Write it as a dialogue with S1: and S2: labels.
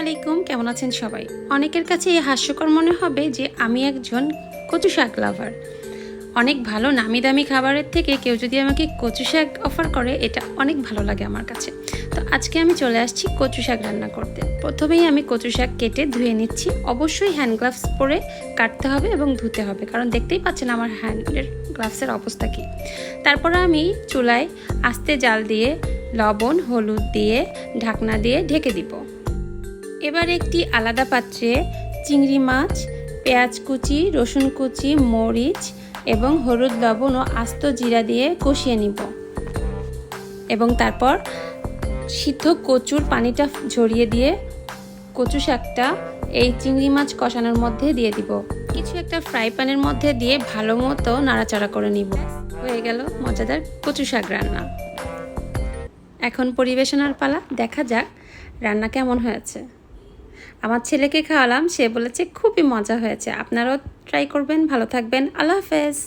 S1: আলাইকুম, কেমন আছেন সবাই? অনেকের কাছে এই হাস্যকর মনে হবে যে আমি একজন কচু শাক লাভার। অনেক ভালো নামি দামি খাবারের থেকে কেউ যদি আমাকে কচু শাক অফার করে, এটা অনেক ভালো লাগে আমার কাছে। তো আজকে আমি চলে আসছি কচু শাক রান্না করতে। প্রথমেই আমি কচু শাক কেটে ধুয়ে নিচ্ছি। অবশ্যই হ্যান্ড গ্লাভস পরে কাটতে হবে এবং ধুতে হবে, কারণ দেখতেই পাচ্ছেন আমার হ্যান্ডের গ্লাভসের অবস্থা কী। তারপরে আমি চুলায় আস্তে জাল দিয়ে লবণ, হলুদ দিয়ে ঢাকনা দিয়ে ঢেকে দিব। এবার একটি আলাদা পাত্রে চিংড়ি মাছ, পেঁয়াজ কুচি, রসুন কুচি, মরিচ এবং হলুদ লবণ ও আস্ত জিরা দিয়ে কষিয়ে নিব। এবং তারপর সিদ্ধ কচুর পানিটা ঝরিয়ে দিয়ে কচু শাকটা এই চিংড়ি মাছ কষানোর মধ্যে দিয়ে দিব। কিছু একটা ফ্রাই প্যানের মধ্যে দিয়ে ভালো মতো নাড়াচাড়া করে নিব। হয়ে গেল মজাদার কচু শাক রান্না। এখন পরিবেশনার পালা, দেখা যাক রান্না কেমন হয়েছে। আমার ছেলেকে খাওয়ালাম, সে বলেছে, খুবই মজা হয়েছে। আপনারাও ট্রাই করবেন, ভালো থাকবেন। আল্লাহ হাফেজ।